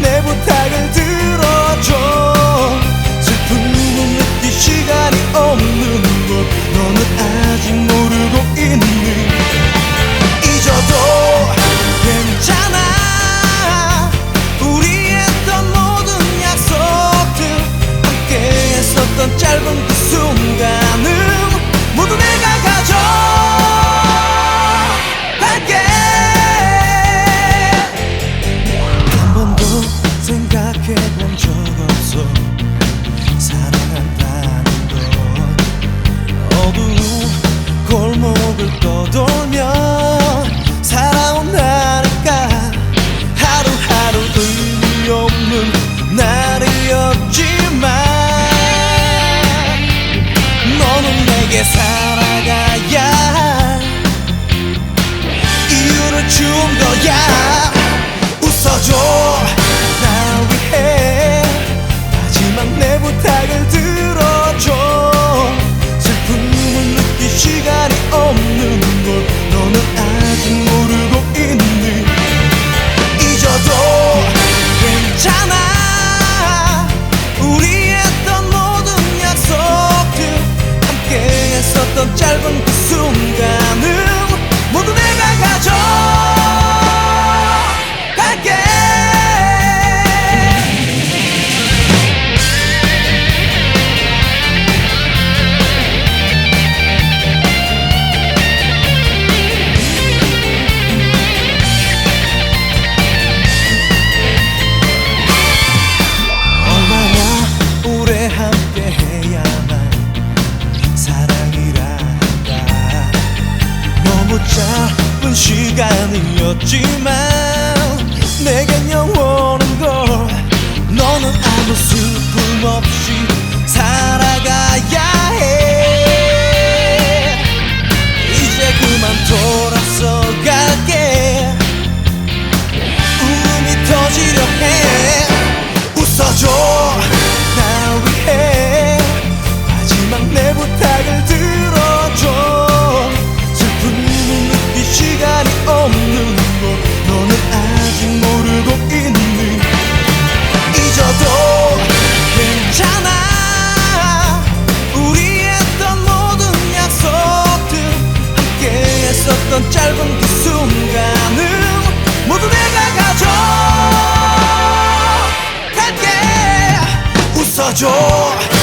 내 부탁은 떠돌면 살아온다니까 하루하루 의미 없는 날이었지만 너는 내게 살아가야 할 이유를 준 거야. 웃어줘. 날 위해 마지막 내 부탁을 들어 시간이 없는 걸 짧은 시간이었지만 내겐 영원한 걸. 너는 아무 슬픔 없이 살아가야 해. 이제 그만 돌아서 갈게. 울음이 터지려 해. 웃어줘 순간을 모두 내가 가져 갈게 웃어줘